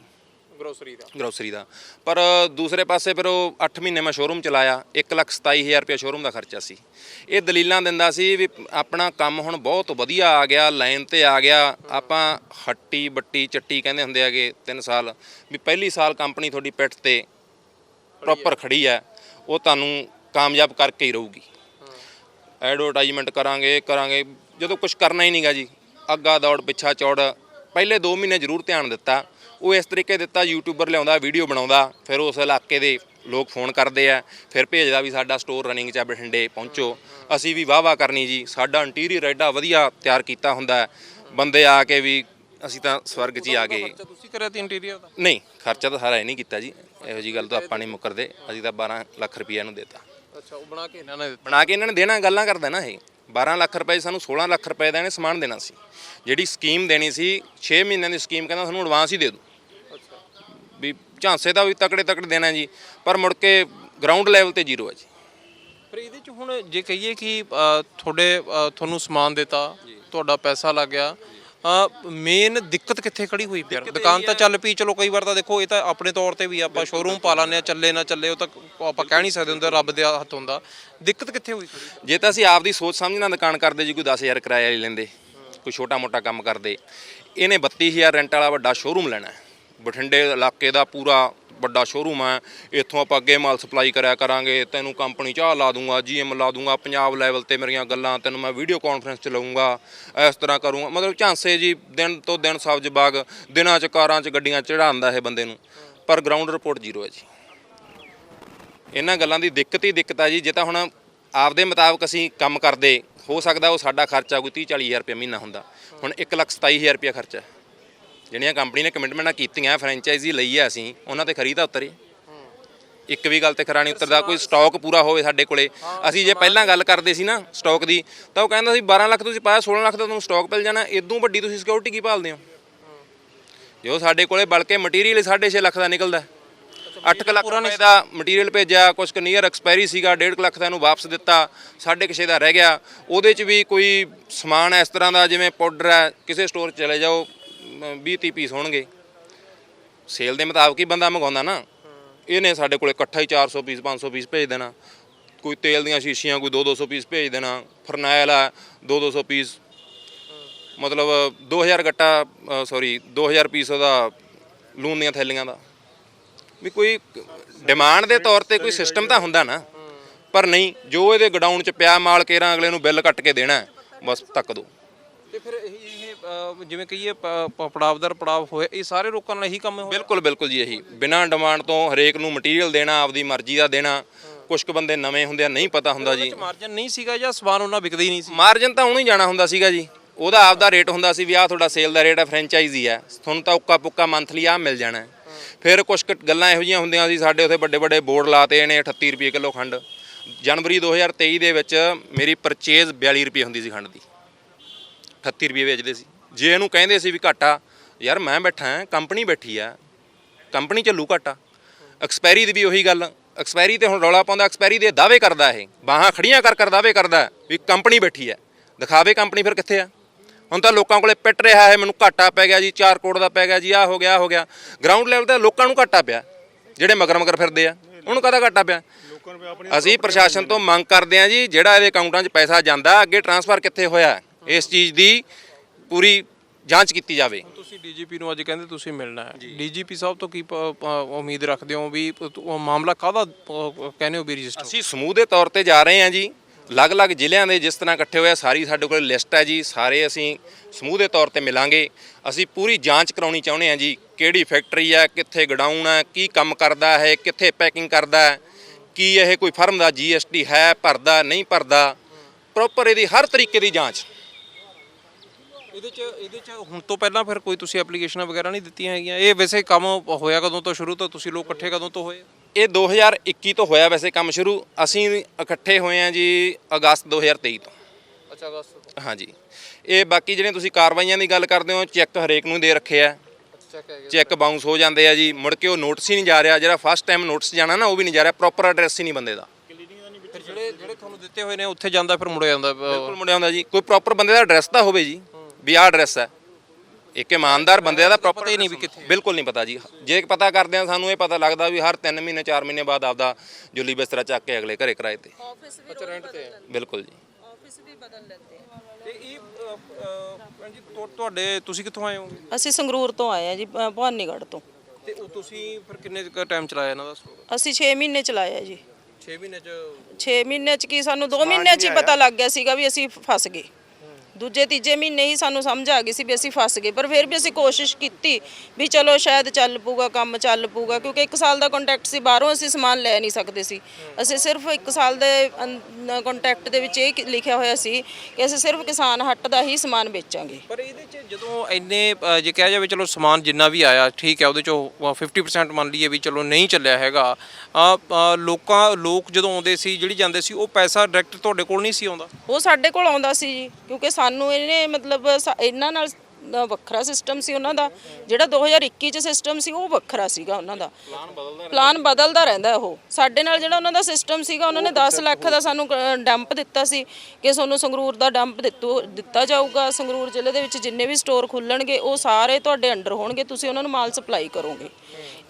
ਗਰੋਸਰੀ ਦਾ। ਗਰੋਸਰੀ ਦਾ। ਪਰ ਦੂਸਰੇ ਪਾਸੇ ਫਿਰ ਉਹ 8 ਮਹੀਨੇ ਮੈਂ ਸ਼ੋਰੂਮ ਚਲਾਇਆ 1 ਲੱਖ 27000 ਰੁਪਏ ਸ਼ੋਰੂਮ ਦਾ ਖਰਚਾ ਸੀ। ਇਹ ਦਲੀਲਾਂ ਦਿੰਦਾ ਸੀ ਵੀ ਆਪਣਾ ਕੰਮ ਹੁਣ ਬਹੁਤ ਵਧੀਆ ਆ ਗਿਆ ਲਾਈਨ ਤੇ ਆ ਗਿਆ। ਆਪਾਂ ਹੱਟੀ ਬੱਟੀ ਚੱਟੀ ਕਹਿੰਦੇ ਹੁੰਦੇ ਆਗੇ 3 ਸਾਲ। ਵੀ ਪਹਿਲੀ ਸਾਲ ਕੰਪਨੀ ਤੁਹਾਡੀ ਪਿੱਠ ਤੇ ਪ੍ਰੋਪਰ ਖੜੀ ਹੈ ਉਹ ਤੁਹਾਨੂੰ ਕਾਮਯਾਬ ਕਰਕੇ ਹੀ ਰਹੂਗੀ। ਐਡਵਰਟਾਈਜ਼ਮੈਂਟ ਕਰਾਂਗੇ ਕਰਾਂਗੇ ਜਦੋਂ ਕੁਝ ਕਰਨਾ ਹੀ ਨਹੀਂਗਾ ਜੀ। ਅੱਗਾ ਦੌੜ ਪਿੱਛਾ ਚੌੜ ਪਹਿਲੇ 2 ਮਹੀਨੇ ਜ਼ਰੂਰ ਧਿਆਨ ਦਿੱਤਾ। ਉਹ ਇਸ ਤਰੀਕੇ ਦਿੱਤਾ ਯੂਟਿਊਬਰ ਲਿਆਉਂਦਾ ਵੀਡੀਓ ਬਣਾਉਂਦਾ ਫਿਰ ਉਸ ਇਲਾਕੇ ਦੇ ਲੋਕ ਫੋਨ ਕਰਦੇ ਆ ਫਿਰ ਭੇਜਦਾ ਵੀ ਸਾਡਾ ਸਟੋਰ ਰਨਿੰਗ 'ਚ ਆ ਬਠਿੰਡੇ ਪਹੁੰਚੋ। ਅਸੀਂ ਵੀ ਵਾਹ ਵਾਹ ਕਰਨੀ ਜੀ। ਸਾਡਾ ਇੰਟੀਰੀਅਰ ਐਡਾ ਵਧੀਆ ਤਿਆਰ ਕੀਤਾ ਹੁੰਦਾ। ਬੰਦੇ ਆ ਕੇ ਵੀ ਅਸੀਂ ਤਾਂ ਸਵਰਗ 'ਚ ਹੀ ਆ ਗਏ। ਤੁਸੀਂ ਕਰਿਆ ਤੇ ਇੰਟੀਰੀਅਰ ਦਾ? ਨਹੀਂ ਖਰਚਾ ਤਾਂ ਸਾਰਾ ਇਹ ਨਹੀਂ ਕੀਤਾ ਜੀ। ਇਹੋ ਜੀ ਗੱਲ ਤਾਂ ਆਪਾਂ ਨਹੀਂ ਮੁੱਕਰਦੇ। ਅਸੀਂ ਤਾਂ 12 ਲੱਖ ਰੁਪਈਆ ਨੂੰ ਦੇਤਾ। ਅੱਛਾ ਉਹ ਬਣਾ ਕੇ ਇਹਨਾਂ ਨੇ ਬਣਾ ਕੇ ਇਹਨਾਂ ਨੇ ਦੇਣਾ ਗੱਲਾਂ ਕਰਦਾ ਨਾ ਇਹ। 12 ਲੱਖ ਰੁਪਏ ਸਾਨੂੰ 16 ਲੱਖ ਰੁਪਏ ਦਾ ਇਹਨੇ ਸਮਾਨ ਦੇਣਾ ਸੀ। ਜਿਹੜੀ ਸਕੀਮ ਦੇਣੀ ਸੀ 6 ਮਹੀਨਿਆਂ ਦੀ ਸਕੀਮ ਕਹਿੰਦਾ ਸਾਨੂੰ ਐਡਵਾਂਸ ਹੀ ਦੇ ਦਿਓ। ਵੀ ਝਾਂਸੇ ਦਾ ਵੀ ਤਕੜੇ ਤਕੜੇ ਦੇਣਾ ਜੀ ਪਰ ਮੁੜ ਕੇ ਗਰਾਊਂਡ ਲੈਵਲ ਤੇ ਜ਼ੀਰੋ ਹੈ ਜੀ। ਪਰ ਇਹਦੇ 'ਚ ਹੁਣ ਜੇ ਕਹੀਏ ਕਿ ਅ, ਤੁਹਾਡੇ ਅ, ਤੁਹਾਨੂੰ ਸਮਾਨ ਦਿੱਤਾ ਤੁਹਾਡਾ ਪੈਸਾ ਲੱਗ ਗਿਆ ਮੇਨ ਦਿੱਕਤ ਕਿੱਥੇ ਖੜੀ ਹੋਈ ਫਿਰ? ਦੁਕਾਨ ਤਾਂ ਚੱਲ ਪਈ ਚਲੋ ਕਈ ਵਾਰ ਤਾਂ ਦੇਖੋ ਇਹ ਤਾਂ ਆਪਣੇ ਤੌਰ ਤੇ ਵੀ ਆਪਾਂ ਸ਼ੋਰੂਮ ਪਾ ਲਾਉਂਦੇ ਆ ਚੱਲੇ ਨਾ ਚੱਲੇ ਉਹ ਤਾਂ ਆਪਾਂ ਕਹਿ ਨਹੀਂ ਸਕਦੇ ਹੁੰਦੇ ਰੱਬ ਦੇ ਹੱਥ ਹੁੰਦਾ। ਦਿੱਕਤ ਕਿੱਥੇ ਹੋਈ ਖੜੀ ਜੇ ਤਾਂ ਅਸੀਂ ਆਪਦੀ ਸੋਚ ਸਮਝ ਨਾਲ ਦੁਕਾਨ ਕਰਦੇ ਜੀ ਕੋਈ 10000 ਕਿਰਾਇਆ ਹੀ ਲੈਂਦੇ ਕੋਈ ਛੋਟਾ ਮੋਟਾ ਕੰਮ ਕਰਦੇ ਇਹਨੇ 32000 ਰੈਂਟ ਵਾਲਾ ਵੱਡਾ ਸ਼ੋਰੂਮ ਲੈਣਾ ਹੈ। ਬਠਿੰਡੇ ਇਲਾਕੇ ਦਾ ਪੂਰਾ ਵੱਡਾ ਸ਼ੋਰੂਮ ਹੈ। ਇੱਥੋਂ ਆਪਾਂ ਅੱਗੇ ਮਾਲ ਸਪਲਾਈ ਕਰਿਆ ਕਰਾਂਗੇ। ਤੈਨੂੰ ਕੰਪਨੀ ਚਾਹ ਲਾ ਦੂੰਗਾ ਜੀਐਮ ਲਾ ਦੂੰਗਾ, ਪੰਜਾਬ ਲੈਵਲ ਤੇ ਮੇਰੀਆਂ ਗੱਲਾਂ, ਤੈਨੂੰ ਮੈਂ ਵੀਡੀਓ ਕਾਨਫਰੰਸ ਚ ਲਵਾਂਗਾ ਇਸ ਤਰ੍ਹਾਂ ਕਰੂੰਗਾ। ਮਤਲਬ ਝਾਂਸੇ ਜੀ, ਦਿਨ ਤੋਂ ਦਿਨ ਸਬਜ਼ ਬਾਗ, ਦਿਨਾਂ ਚ ਕਾਰਾਂ ਚ ਗੱਡੀਆਂ ਚੜਾਉਂਦਾ ਇਹ ਬੰਦੇ ਨੂੰ। ਪਰ ਗਰਾਊਂਡ ਰਿਪੋਰਟ ਜ਼ੀਰੋ ਹੈ ਜੀ। ਇਹਨਾਂ ਗੱਲਾਂ ਦੀ ਦਿੱਕਤ ਹੀ ਦਿੱਕਤ ਆ ਜੀ। ਜੇ ਤਾਂ ਹੁਣ ਆਪਦੇ ਮੁਤਾਬਕ ਅਸੀਂ ਕੰਮ ਕਰਦੇ, ਹੋ ਸਕਦਾ ਉਹ ਸਾਡਾ ਖਰਚਾ ਕੋਈ 30 40000 ਰੁਪਏ ਮਹੀਨਾ ਹੁੰਦਾ। ਹੁਣ 127000 ਰੁਪਏ ਖਰਚਾ ਜਿਹੜੀਆਂ ਕੰਪਨੀ ਨੇ ਕਮਿਟਮੈਂਟਾਂ ਕੀਤੀਆਂ ਫਰੈਂਚਾਈਜ਼ੀ ਲਈ ਹੈ ਅਸੀਂ ਉਹਨਾਂ ਤੇ ਖਰੀ ਤਾਂ ਉਤਰੇ ਇੱਕ ਵੀ ਗੱਲ ਤੇ ਖਰਾ ਨਹੀਂ ਉਤਰਦਾ ਕੋਈ ਸਟਾਕ ਪੂਰਾ ਹੋਵੇ ਸਾਡੇ ਕੋਲੇ। ਅਸੀਂ ਜੇ ਪਹਿਲਾਂ ਗੱਲ ਕਰਦੇ ਸੀ ਨਾ ਸਟਾਕ ਦੀ ਤਾਂ ਉਹ ਕਹਿੰਦਾ ਸੀ 12 ਲੱਖ ਤੁਸੀਂ ਪਾਇਆ 16 ਲੱਖ ਦਾ ਤੁਹਾਨੂੰ ਸਟਾਕ ਮਿਲ ਜਾਣਾ ਇਦੋਂ ਵੱਡੀ ਤੁਸੀਂ ਸਿਕਿਉਰਿਟੀ ਕੀ ਭਾਲਦੇ ਹੋ? ਜੋ ਸਾਡੇ ਕੋਲੇ ਬਲਕਿ ਮਟੀਰੀਅਲ 6.5 ਲੱਖ ਦਾ ਨਿਕਲਦਾ। 8 ਲੱਖ ਰੁਪਏ ਦਾ ਮਟੀਰੀਅਲ ਭੇਜਿਆ ਕੁਝ ਕੁ ਨੀਅਰ ਐਕਸਪਾਇਰੀ ਸੀਗਾ 1.5 ਲੱਖ ਦਾ ਇਹਨੂੰ ਵਾਪਸ ਦਿੱਤਾ ਸਾਢੇ ਕਿਸੇ ਦਾ ਰਹਿ ਗਿਆ। ਉਹਦੇ 'ਚ ਵੀ ਕੋਈ ਸਮਾਨ ਇਸ ਤਰ੍ਹਾਂ ਦਾ ਜਿਵੇਂ ਪਾਊਡਰ ਹੈ ਕਿਸੇ ਸਟੋਰ 'ਚ ਚਲੇ ਜਾਓ 20 30 ਪੀਸ ਹੋਣਗੇ। ਸੇਲ ਦੇ ਮੁਤਾਬਕ ਹੀ ਬੰਦਾ ਮੰਗਾਉਂਦਾ ਨਾ। ਇਹਨੇ ਸਾਡੇ ਕੋਲੇ ਇਕੱਠਾ ਹੀ 400 ਪੀਸ 500 ਪੀਸ ਭੇਜ ਦੇਣਾ। ਕੋਈ ਤੇਲ ਦੀਆਂ ਸ਼ੀਸ਼ੀਆਂ, ਕੋਈ 2 200 ਪੀਸ ਭੇਜ ਦੇਣਾ। ਫਰਨੈਲ ਆ 2 200 ਪੀਸ। ਮਤਲਬ 2000 ਗੱਟਾ ਸੌਰੀ 2000 ਪੀਸ ਉਹਦਾ ਲੂਣ ਦੀਆਂ ਥੈਲੀਆਂ ਦਾ। ਵੀ ਕੋਈ ਡਿਮਾਂਡ ਦੇ ਤੌਰ ਤੇ ਕੋਈ ਸਿਸਟਮ ਤਾਂ ਹੁੰਦਾ ਨਾ। ਪਰ ਨਹੀਂ, ਜੋ ਇਹਦੇ ਗਡਾਊਨ 'ਚ ਪਿਆ, ਮਾਲ ਕੇਰਾਂ ਅਗਲੇ ਨੂੰ ਬਿੱਲ ਕੱਟ ਕੇ ਦੇਣਾ ਬਸ ਤੱਕ ਦੋ। ਤੇ ਫਿਰ ਇਹ ਜਿਵੇਂ ਕਹੀਏ ਪੜਾਵਦਰ ਪੜਾਵ ਹੋਏ ਇਹ ਸਾਰੇ ਲੋਕਾਂ ਨਾਲ ਇਹੀ ਕੰਮ ਹੋਇਆ? ਬਿਲਕੁਲ ਬਿਲਕੁਲ ਜੀ ਇਹੀ। ਬਿਨਾਂ ਡਿਮਾਂਡ ਤੋਂ ਹਰੇਕ ਨੂੰ ਮਟੀਰੀਅਲ ਦੇਣਾ ਆਪਦੀ ਮਰਜ਼ੀ ਦਾ ਦੇਣਾ ਕੁਝ ਕੁ ਬੰਦੇ ਨਵੇਂ ਹੁੰਦੇ ਆ ਨਹੀਂ ਪਤਾ ਹੁੰਦਾ ਜੀ। ਮਾਰਜਨ ਨਹੀਂ ਸੀਗਾ ਜਾਂ ਸਮਾਨ ਉਹਨਾਂ ਵਿਕਦਾ ਹੀ ਨਹੀਂ ਸੀ? ਮਾਰਜਨ ਤਾਂ ਉਹਨੂੰ ਹੀ ਜਾਣਾ ਹੁੰਦਾ ਸੀਗਾ ਜੀ। ਉਹਦਾ ਆਪਦਾ ਰੇਟ ਹੁੰਦਾ ਸੀ ਵੀ ਆਹ ਤੁਹਾਡਾ ਸੇਲ ਦਾ ਰੇਟ ਹੈ ਫਰੈਂਚਾਈਜ਼ੀ ਹੈ ਤੁਹਾਨੂੰ ਤਾਂ ਉੱਕਾ ਪੁੱਕਾ ਮੰਥਲੀ ਆ ਮਿਲ ਜਾਣਾ। ਫਿਰ ਕੁਝ ਕੁ ਗੱਲਾਂ ਇਹੋ ਜਿਹੀਆਂ ਹੁੰਦੀਆਂ ਸੀ ਸਾਡੇ ਉੱਥੇ ਵੱਡੇ ਵੱਡੇ ਬੋਰਡ ਲਾਤੇ ਨੇ 38 ਰੁਪਏ ਕਿਲੋ ਖੰਡ। ਜਨਵਰੀ 2023 ਦੇ ਵਿੱਚ ਮੇਰੀ ਪਰਚੇਜ਼ 42 ਰੁਪਏ ਹੁੰਦੀ ਸੀ ਖੰਡ ਦੀ। 38 ਰੁਪਏ ਵੇਚਦੇ ਸੀ। ਜੇ ਇਹਨੂੰ ਕਹਿੰਦੇ ਸੀ ਵੀ ਘਾਟਾ ਯਾਰ ਮੈਂ ਬੈਠਾ ਹਾਂ ਕੰਪਨੀ ਬੈਠੀ ਆ ਕੰਪਨੀ ਚੱਲੂ ਘਾਟਾ ਐਕਸਪਾਇਰੀ ਦੀ ਵੀ ਉਹੀ ਗੱਲ ਐਕਸਪਾਇਰੀ ਤੇ ਹੁਣ ਰੌਲਾ ਪਾਉਂਦਾ ਐਕਸਪਾਇਰੀ ਦੇ ਦਾਅਵੇ ਕਰਦਾ ਇਹ ਬਾਹਾਂ ਖੜੀਆਂ ਕਰ ਕਰ ਦਾਅਵੇ ਕਰਦਾ ਵੀ ਕੰਪਨੀ ਬੈਠੀ ਹੈ ਦਿਖਾਵੇ ਕੰਪਨੀ ਫਿਰ ਕਿੱਥੇ ਆ? ਹੁਣ ਤਾਂ ਲੋਕਾਂ ਕੋਲੇ ਪਿੱਟ ਰਿਹਾ ਹੈ ਮੈਨੂੰ ਘਾਟਾ ਪੈ ਗਿਆ ਜੀ 4 ਕਰੋੜ ਦਾ ਪੈ ਗਿਆ ਜੀ ਆ ਹੋ ਗਿਆ ਹੋ ਗਿਆ। ਗਰਾਊਂਡ ਲੈਵਲ ਤੇ ਲੋਕਾਂ ਨੂੰ ਘਾਟਾ ਪਿਆ ਜਿਹੜੇ ਮਗਰ ਮਗਰ ਫਿਰਦੇ ਆ ਉਹਨੂੰ ਕਦਾ ਘਾਟਾ ਪਿਆ? ਅਸੀਂ ਪ੍ਰਸ਼ਾਸਨ ਤੋਂ ਮੰਗ ਕਰਦੇ ਹਾਂ ਜੀ ਜਿਹੜਾ ਇਹਦੇ ਅਕਾਊਂਟਾਂ 'ਚ ਪੈਸਾ ਜਾਂਦਾ ਅੱਗੇ ਟ੍ਰਾਂਸਫਰ ਕਿੱਥੇ ਹੋਇਆ? ਇਸ ਚੀਜ਼ ਦੀ ਪੂਰੀ ਜਾਂਚ ਕੀਤੀ ਜਾਵੇ। ਤੁਸੀਂ ਡੀਜੀਪੀ ਨੂੰ ਅੱਜ ਕਹਿੰਦੇ ਤੁਸੀਂ ਮਿਲਣਾ ਹੈ। ਡੀਜੀਪੀ ਸਾਹਿਬ ਤੋਂ ਕੀ ਪ- ਪ- ਉਮੀਦ ਰੱਖਦੇ ਹੋ ਵੀ ਉਹ ਮਾਮਲਾ ਕਾਹਦਾ ਕਹਿੰਦੇ ਹੋ ਵੀ ਰਜਿਸਟਰ ਅਸੀਂ ਸਮੂਹ ਦੇ ਤੌਰ ਤੇ ਜਾ ਰਹੇ ਹਾਂ ਜੀ। ਅਲੱਗ-ਅਲੱਗ ਜ਼ਿਲ੍ਹਿਆਂ ਦੇ ਜਿਸ ਤਰ੍ਹਾਂ ਇਕੱਠੇ ਹੋਇਆ ਸਾਰੀ ਸਾਡੇ ਕੋਲ ਲਿਸਟ ਹੈ ਜੀ। ਸਾਰੇ ਅਸੀਂ ਸਮੂਹ ਦੇ ਤੌਰ ਤੇ ਮਿਲਾਂਗੇ। ਅਸੀਂ ਪੂਰੀ ਜਾਂਚ ਕਰਾਉਣੀ ਚਾਹੁੰਦੇ ਹਾਂ ਜੀ ਕਿਹੜੀ ਫੈਕਟਰੀ ਹੈ ਕਿੱਥੇ ਗਡਾਊਨ ਹੈ ਕੀ ਕੰਮ ਕਰਦਾ ਹੈ ਕਿੱਥੇ ਪੈਕਿੰਗ ਕਰਦਾ ਹੈ ਕੀ ਇਹ ਕੋਈ ਫਰਮ ਦਾ GST ਹੈ ਭਰਦਾ ਨਹੀਂ ਭਰਦਾ। ਪ੍ਰੋਪਰ ਇਹਦੀ ਹਰ ਤਰੀਕੇ ਦੀ ਜਾਂਚ ਇਹਦੇ ਚ ਇਹਦੇ ਚ ਹੁਣ ਤੋਂ ਪਹਿਲਾਂ ਫਿਰ ਕੋਈ ਤੁਸੀਂ ਐਪਲੀਕੇਸ਼ਨਾਂ ਵਗੈਰਾ ਨਹੀਂ ਦਿੱਤੀਆਂ ਹੈਗੀਆਂ? ਇਹ ਵੈਸੇ ਕੰਮ ਹੋਇਆ ਕਦੋਂ ਤੋਂ ਸ਼ੁਰੂ ਤੋਂ? ਤੁਸੀਂ ਲੋਕ ਇਕੱਠੇ ਕਦੋਂ ਤੋਂ ਹੋਏ? ਇਹ 2021 ਤੋਂ ਹੋਇਆ ਵੈਸੇ ਕੰਮ ਸ਼ੁਰੂ। ਅਸੀਂ ਇਕੱਠੇ ਹੋਏ ਆ ਜੀ ਅਗਸਤ 2023 ਤੋਂ। ਅੱਛਾ ਅਗਸਤ ਹਾਂਜੀ। ਇਹ ਬਾਕੀ ਜਿਹੜੇ ਤੁਸੀਂ ਕਾਰਵਾਈਆਂ ਦੀ ਗੱਲ ਕਰਦੇ ਹੋ ਚੈੱਕ ਹਰੇਕ ਨੂੰ ਦੇ ਰੱਖੇ ਆ। ਚੈੱਕ ਬਾਉਂਸ ਹੋ ਜਾਂਦੇ ਆ ਜੀ। ਮੁੜ ਕੇ ਉਹ ਨੋਟਿਸ ਹੀ ਨਹੀਂ ਜਾ ਰਿਹਾ। ਜਿਹੜਾ ਫਸਟ ਟਾਈਮ ਨੋਟਿਸ ਜਾਣਾ ਨਾ ਉਹ ਵੀ ਨਹੀਂ ਜਾ ਰਿਹਾ। ਪ੍ਰੋਪਰ ਐਡਰੈਸ ਹੀ ਨਹੀਂ ਬੰਦੇ ਦਾ। ਜਿਹੜੇ ਜਿਹੜੇ ਤੁਹਾਨੂੰ ਦਿੱਤੇ ਹੋਏ ਨੇ ਉੱਥੇ ਜਾਂਦਾ ਫਿਰ ਮੁੜ ਜਾਂਦਾ। ਬਿਲਕੁਲ ਮੁੰਡਿਆਂ ਦਾ ਜੀ। ਕੋਈ ਪ੍ਰੋਪਰ ਬੰਦੇ ਦਾ ਐਡਰੈਸ ਤਾਂ ਹੋਵੇ ਜੀ। ਵੀ ਆਹ ਐਡਰੈਸ ਹੈ। ਇੱਕ ਇਮਾਨਦਾਰ ਬੰਦੇ ਦਾ ਪ੍ਰੋਪਰ ਹੀ ਨਹੀਂ ਵੀ ਕਿੱਥੇ ਬਿਲਕੁਲ ਨਹੀਂ ਪਤਾ ਜੀ। ਜੇ ਪਤਾ ਕਰਦੇ ਆ ਸਾਨੂੰ ਇਹ ਪਤਾ ਲੱਗਦਾ ਵੀ ਹਰ 3 ਮਹੀਨੇ 4 ਮਹੀਨੇ ਬਾਅਦ ਆਪਦਾ ਜੁੱਲੀ ਬਿਸਤਰਾ ਚੱਕ ਕੇ ਅਗਲੇ ਘਰੇ ਕਿਰਾਏ ਤੇ। ਆਫਿਸ ਵੀ ਅੱਛਾ ਰੈਂਟ ਤੇ ਬਿਲਕੁਲ ਜੀ। ਆਫਿਸ ਵੀ ਬਦਲ ਲੈਂਦੇ ਤੇ ਇਹ ਜੀ ਤੁਹਾ- ਤੁਹਾਡੇ ਤੁਸੀਂ ਕਿੱਥੋਂ ਆਏ ਹੋ? ਅਸੀਂ ਸੰਗਰੂਰ ਤੋਂ ਆਏ ਆ ਜੀ ਭਵਾਨੀਗੜ੍ਹ ਤੋਂ। ਤੇ ਉਹ ਤੁਸੀਂ ਫਿਰ ਕਿੰਨੇ ਟਾਈਮ ਚਲਾਇਆ ਇਹਨਾਂ ਦਾ ਸਟੋਰ? ਅਸੀਂ 6 ਮਹੀਨੇ ਚਲਾਇਆ ਜੀ। 6 ਮਹੀਨੇ ਚ 6 ਮਹੀਨੇ ਚ ਕੀ ਸਾਨੂੰ 2 ਮਹੀਨੇ ਚ ਹੀ ਪਤਾ ਲੱਗ ਗਿਆ ਸੀਗਾ ਵੀ ਅਸੀਂ ਫਸ ਗਏ। ਦੂਜੇ ਤੀਜੇ ਮਹੀਨੇ ਹੀ ਸਾਨੂੰ ਸਮਝ ਆ ਗਈ ਸੀ ਵੀ ਅਸੀਂ ਫਸ ਗਏ ਪਰ ਫਿਰ ਵੀ ਅਸੀਂ ਕੋਸ਼ਿਸ਼ ਕੀਤੀ ਵੀ ਚਲੋ ਸ਼ਾਇਦ ਚੱਲ ਪੂਗਾ ਕੰਮ ਚੱਲ ਪੂਗਾ ਕਿਉਂਕਿ 1 ਸਾਲ ਦਾ ਕੰਟੈਕਟ ਸੀ ਬਾਹਰੋਂ ਅਸੀਂ ਸਮਾਨ ਲੈ ਨਹੀਂ ਸਕਦੇ ਸੀ। ਅਸੀਂ ਸਿਰਫ 1 ਸਾਲ ਦੇ ਕੰਟੈਕਟ ਦੇ ਵਿੱਚ ਇਹ ਲਿਖਿਆ ਹੋਇਆ ਸੀ ਕਿ ਅਸੀਂ ਸਿਰਫ ਕਿਸਾਨ ਹੱਟ ਦਾ ਹੀ ਸਮਾਨ ਵੇਚਾਂਗੇ। ਪਰ ਇਹਦੇ ਚ ਜਦੋਂ ਇੰਨੇ ਜੇ ਕਿਹਾ ਜਾਵੇ ਚਲੋ ਸਮਾਨ ਜਿੰਨਾ ਵੀ ਆਇਆ ਠੀਕ ਹੈ ਉਹਦੇ ਚੋਂ ਅ, 50% ਮੰਨ ਲਈਏ ਵੀ ਚਲੋ ਨਹੀਂ ਚੱਲਿਆ ਹੈਗਾ ਲੋਕਾਂ ਲੋਕ ਜਦੋਂ ਆਉਂਦੇ ਸੀ ਜਿਹੜੀ ਜਾਂਦੇ ਸੀ ਉਹ ਪੈਸਾ ਡਾਇਰੈਕਟ ਤੁਹਾਡੇ ਕੋਲ ਨਹੀਂ ਸੀ ਆਉਂਦਾ? ਉਹ ਸਾਡੇ ਕੋਲ ਆਉਂਦਾ ਸੀ ਜੀ ਕਿਉਂਕਿ ਸਾਨੂੰ ਇਹਨੇ ਮਤਲਬ ਸਾ- ਇਹਨਾਂ ਨਾਲ ਦਾ ਵੱਖਰਾ ਸਿਸਟਮ ਸੀ ਉਹਨਾਂ ਦਾ। ਜਿਹੜਾ 2021 ਚ ਸਿਸਟਮ ਸੀ ਉਹ ਵੱਖਰਾ ਸੀਗਾ ਉਹਨਾਂ ਦਾ। ਪਲਾਨ ਬਦਲਦਾ ਰਹਿੰਦਾ ਉਹ। ਸਾਡੇ ਨਾਲ ਜਿਹੜਾ ਉਹਨਾਂ ਦਾ ਸਿਸਟਮ ਸੀਗਾ ਉਹਨਾਂ ਨੇ 10 ਲੱਖ ਦਾ ਸਾਨੂੰ ਡੰਪ ਦਿੱਤਾ ਸੀ ਕਿ ਤੁਹਾਨੂੰ ਸੰਗਰੂਰ ਦਾ ਡੰਪ ਦਿੱਤੂ ਦਿੱਤਾ ਜਾਊਗਾ। ਸੰਗਰੂਰ ਜ਼ਿਲ੍ਹੇ ਦੇ ਵਿੱਚ ਜਿੰਨੇ ਵੀ ਸਟੋਰ ਖੁੱਲਣਗੇ ਉਹ ਸਾਰੇ ਤੁਹਾਡੇ ਅੰਡਰ ਹੋਣਗੇ। ਤੁਸੀਂ ਉਹਨਾਂ ਨੂੰ ਮਾਲ ਸਪਲਾਈ ਕਰੋਗੇ।